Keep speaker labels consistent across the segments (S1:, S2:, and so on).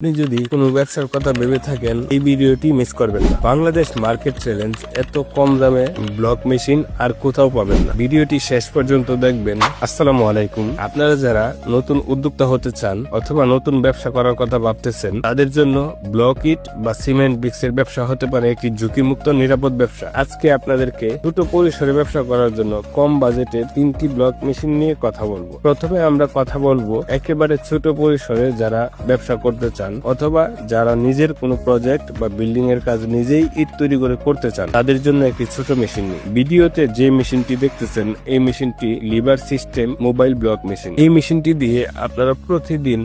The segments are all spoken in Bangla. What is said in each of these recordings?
S1: আপনি যদি কোনো ব্যবসার কথা ভেবে থাকেন, এই ভিডিওটি মিস করবেন না। বাংলাদেশ মার্কেট চ্যালেঞ্জ এত কম দামে ব্লক মেশিন আর কোথাও পাবেন না। ভিডিওটি শেষ পর্যন্ত দেখবেন। আসসালামু আলাইকুম। আপনারা যারা নতুন উদ্যোক্তা হতে চান অথবা নতুন ব্যবসা করার কথা ভাবতেছেন, তাদের জন্য ব্লক ইট বা সিমেন্ট বিক্সের ব্যবসা হতে পারে একটি ঝুঁকিমুক্ত নিরাপদ ব্যবসা। আজকে আপনাদেরকে ছোট পরিসরে ব্যবসা করার জন্য কম বাজেটে তিনটি ব্লক মেশিন নিয়ে কথা বলব। প্রথমে আমরা কথা বলব একেবারে ছোট পরিসরে যারা ব্যবসা করতে চান। অথবা যারা নিজের কোনো প্রজেক্ট বা বিল্ডিং এর কাজ নিজেই ইট তৈরি করে করতে চান, তাদের জন্য একটি ছোট মেশিন নিই। ভিডিওতে যে মেশিনটি দেখতেছেন, এই মেশিনটি lever system mobile block machine এই মেশিনটি দিয়ে আপনারা প্রতিদিন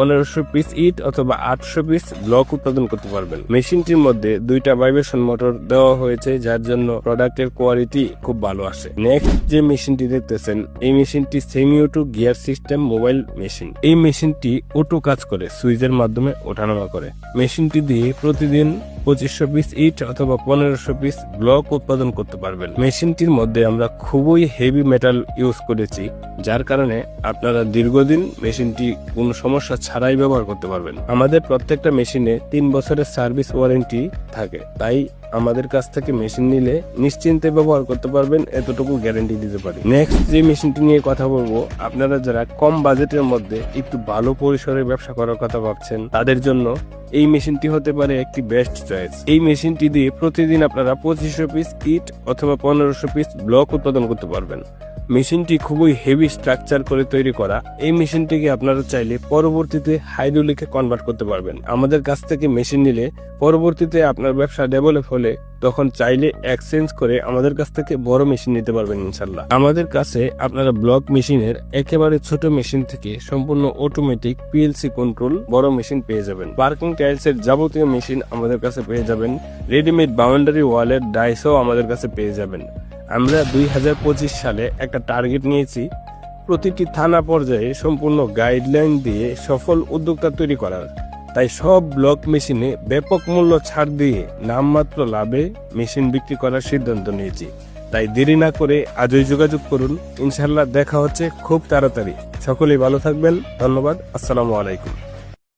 S1: পনেরোশো পিস ইট অথবা আটশো পিস ব্লক উৎপাদন করতে পারবেন। মেশিনটির মধ্যে দুইটা ভাইব্রেশন মোটর দেওয়া হয়েছে, যার জন্য প্রোডাক্টের কোয়ালিটি খুব ভালো আসে। নেক্সট যে মেশিনটি দেখতেছেন, এই মেশিনটি semi auto gear system mobile machine এই মেশিনটি অটো কাজ করে, সুইচের মাধ্যমে ওঠানামা করে। মেশিনটি দিয়ে প্রতিদিন পঁচিশশো পিস ইট অথবা পনেরোশো পিস ব্লক উৎপাদন করতে পারবেন। মেশিনটির মধ্যে আমরা খুবই হেভি মেটাল ইউজ করেছি, যার কারণে আপনারা দীর্ঘদিন মেশিনটি কোনো সমস্যা ছাড়াই ব্যবহার করতে পারবেন। আমাদের প্রত্যেকটা মেশিনে তিন বছরের সার্ভিস ওয়ারেন্টি থাকে, তাই আমাদের কাছ থেকে মেশিন নিলে নিশ্চিন্তে ব্যবহার করতে পারবেন, এতটুকু গ্যারেন্টি দিতে পারি। নেক্সট যে মেশিনটি নিয়ে কথা বলব, আপনারা যারা কম বাজেটের মধ্যে একটু ভালো পরিসরে ব্যবসা করার কথা ভাবছেন, তাদের জন্য এই মেশিনটি হতে পারে একটি বেস্ট চয়েস এই মেশিনটি দিয়ে প্রতিদিন আপনারা পঁচিশশো পিস ইট অথবা পনেরোশো পিস ব্লক উৎপাদন করতে পারবেন। মেশিনটি খুবই হেভি স্ট্রাকচার করে তৈরি করা। এই মেশিনটিকে আপনারা চাইলে পরবর্তীতে হাইড্রোলিকে কনভার্ট করতে পারবেন। আমাদের কাছ থেকে মেশিন নিলে পরবর্তীতে আপনার ব্যবসা ডেভেলপ হলে তখন চাইলে এক্সচেঞ্জ করে আমাদের কাছ থেকে বড় মেশিন নিতে পারবেন ইনশাল্লাহ আমাদের কাছে আপনারা ব্লক মেশিনের একেবারে ছোট মেশিন থেকে সম্পূর্ণ অটোমেটিক পিএলসি কন্ট্রোল বড় মেশিন পেয়ে যাবেন। পার্কিং টাইলস এর যাবতীয় মেশিন আমাদের কাছে পেয়ে যাবেন। রেডিমেড বাউন্ডারি ওয়ালের ডাইসও আমাদের কাছে পেয়ে যাবেন। আমরা দুই হাজার পঁচিশ সালে একটা টার্গেট নিয়েছি। প্রতিটি থানা পর্যায়ে সম্পূর্ণ গাইডলাইন দিয়ে সফল উদ্যোক্তা তৈরি করার। তাই সব ব্লক মেশিনে ব্যাপক মূল্য ছাড় দিয়ে নামমাত্র লাভে মেশিন বিক্রি করার সিদ্ধান্ত নিয়েছি। তাই দেরি না করে আজই যোগাযোগ করুন। ইনশাল্লাহ দেখা হচ্ছে খুব তাড়াতাড়ি। সকলেই ভালো থাকবেন। ধন্যবাদ। আসসালামু আলাইকুম।